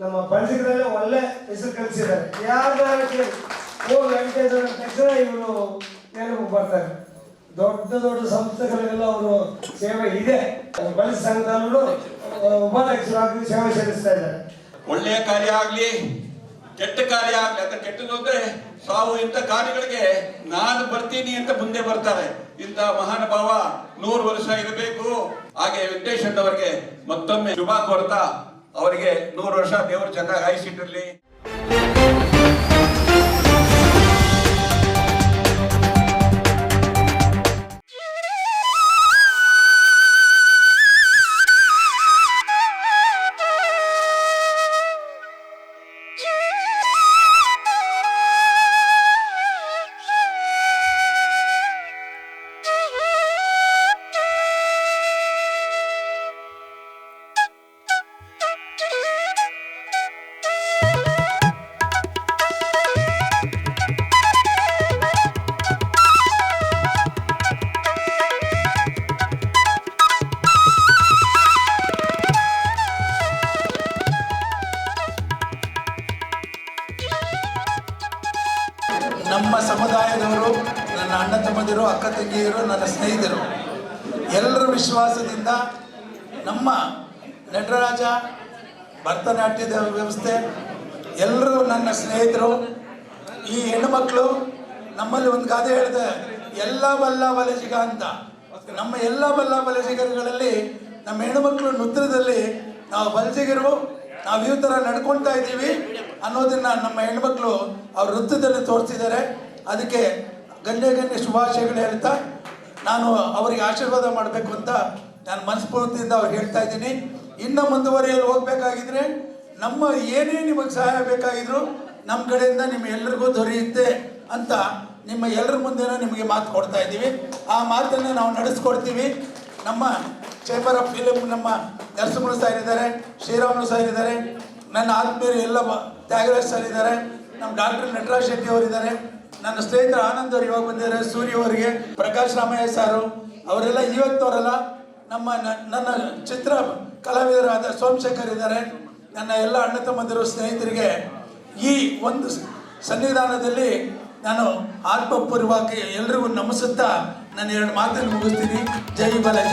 ನಮ್ಮ ಬಳ್ಳಿಗರಲ್ಲೇ ಒಳ್ಳೆ ಹೆಸರು ಕಲಿಸಿದ್ದಾರೆ. ಯಾರು ಕೇಳಿ. ಓ, ವೆಂಕಟೇಶ್ವರ, ತಕ್ಷಣ ಇವರು ನೆನಪು ಬರ್ತಾರೆ. ದೊಡ್ಡ ದೊಡ್ಡ ಸಂಸ್ಥೆಗಳಿಗೆಲ್ಲ ಅವರು ಸೇವೆ ಇದೆ. ಬಳ್ಳಿ ಸಂಘದಲ್ಲೂ ಉಪಾಧ್ಯಕ್ಷರಾಗಿ ಸೇವೆ ಸಲ್ಲಿಸ್ತಾ ಇದ್ದಾರೆ. ಒಳ್ಳೆಯ ಕಾರ್ಯ ಆಗಲಿ, ಕೆಟ್ಟ ಕಾರ್ಯ ಆಗಲಿ ಅಂತ ಕೆಟ್ಟದ್ದು ತಾವು ಇಂಥ ಕಾರ್ಯಗಳಿಗೆ ನಾನು ಬರ್ತೀನಿ ಅಂತ ಮುಂದೆ ಬರ್ತಾರೆ. ಇಂಥ ಮಹಾನುಭಾವ ನೂರು ವರ್ಷ ಇರಬೇಕು. ಹಾಗೆ ವೆಂಕಟೇಶ್ ಅವರಿಗೆ ಮತ್ತೊಮ್ಮೆ ಶುಭ ಕೋರ್ತಾ ಅವರಿಗೆ ನೂರು ವರ್ಷ ದೇವರು ಚೆನ್ನಾಗಿ ಆಯುಷಿಟ್ಟಿರ್ಲಿ ನಮ್ಮ ಸಮುದಾಯದವರು, ನನ್ನ ಅಣ್ಣ ತಮ್ಮದಿರು, ಅಕ್ಕ ತಂಗಿಯರು, ನನ್ನ ಸ್ನೇಹಿತರು, ಎಲ್ಲರ ವಿಶ್ವಾಸದಿಂದ ನಮ್ಮ ನಟರಾಜ ಭರತನಾಟ್ಯದ ವ್ಯವಸ್ಥೆ, ಎಲ್ಲರೂ ನನ್ನ ಸ್ನೇಹಿತರು, ಈ ಹೆಣ್ಣುಮಕ್ಕಳು ನಮ್ಮಲ್ಲಿ ಒಂದು ಗಾದೆ ಹೇಳಿದೆ, ಎಲ್ಲ ಬಲ್ಲ ಬಲಜಿಗ ಅಂತ. ನಮ್ಮ ಎಲ್ಲ ಬಲ್ಲ ಬಲಜಿಗರುಗಳಲ್ಲಿ ನಮ್ಮ ಹೆಣ್ಣುಮಕ್ಕಳು ನೃತ್ಯದಲ್ಲಿ ನಾವು ಬಲಜಿಗರು ನಾವು ಈ ಥರ ನಡ್ಕೊಳ್ತಾ ಇದ್ದೀವಿ ಅನ್ನೋದನ್ನ ನಮ್ಮ ಹೆಣ್ಮಕ್ಳು ಅವ್ರ ವೃತ್ತದಲ್ಲಿ ತೋರಿಸಿದ್ದಾರೆ. ಅದಕ್ಕೆ ಗಣ್ಯ ಗಣ್ಯ ಶುಭಾಶಯಗಳು ಹೇಳ್ತಾ ನಾನು ಅವರಿಗೆ ಆಶೀರ್ವಾದ ಮಾಡಬೇಕು ಅಂತ ನಾನು ಮನಸ್ಫೂರ್ತಿಯಿಂದ ಅವ್ರಿಗೆ ಹೇಳ್ತಾ ಇದ್ದೀನಿ. ಇನ್ನು ಮುಂದುವರಿಯಲು ಹೋಗ್ಬೇಕಾಗಿದ್ರೆ ನಮ್ಮ ಏನೇ ನಿಮಗೆ ಸಹಾಯ ಬೇಕಾಗಿದ್ರು ನಮ್ಮ ಕಡೆಯಿಂದ ನಿಮ್ಮ ಎಲ್ಲರಿಗೂ ದೊರೆಯುತ್ತೆ ಅಂತ ನಿಮ್ಮ ಎಲ್ಲರ ಮುಂದೆನೂ ನಿಮಗೆ ಮಾತು ಕೊಡ್ತಾ ಇದ್ದೀವಿ. ಆ ಮಾತನ್ನು ನಾವು ನಡೆಸ್ಕೊಡ್ತೀವಿ. ನಮ್ಮ ಚೇಂಬರ್ ಆಫ್ ಫಿಲಿಂ ನಮ್ಮ ನರಸಿಂಹರು ಸರ್ ಇದ್ದಾರೆ ಶ್ರೀರಾಮುಲು ಸರ್ ಇದ್ದಾರೆ, ನನ್ನ ಆತ್ಮೀಯರು ಎಲ್ಲ ತ್ಯಾಗರಾಜ್ ಸರ್ ಇದ್ದಾರೆ, ನಮ್ಮ ಡಾಕ್ಟರ್ ನಟರಾಜ್ ಶೆಟ್ಟಿ ಅವರಿದ್ದಾರೆ ನನ್ನ ಸ್ನೇಹಿತರು ಆನಂದ್ ಅವರು ಇವಾಗ ಬಂದಿದ್ದಾರೆ, ಸೂರ್ಯ ಅವರಿಗೆ, ಪ್ರಕಾಶ್ ರಾಮಯ್ಯ ಸಾರು ಅವರೆಲ್ಲ ಇವತ್ತವರೆಲ್ಲ ನಮ್ಮ ನನ್ನ ಚಿತ್ರ ಕಲಾವಿದರಾದ ಸೋಮಶೇಖರ್ ಇದ್ದಾರೆ, ನನ್ನ ಎಲ್ಲ ಅಣ್ಣ ತಮ್ಮಂದಿರು ಸ್ನೇಹಿತರಿಗೆ ಈ ಒಂದು ಸನ್ನಿಧಾನದಲ್ಲಿ ನಾನು ಆತ್ಮಪೂರ್ವಕ್ಕೆ ಎಲ್ರಿಗೂ ನಮಿಸುತ್ತಾ ನಾನು ಎರಡು ಮಾತನ್ನು ಮುಗಿಸ್ತೀನಿ. ಜೈ ಬಲಜ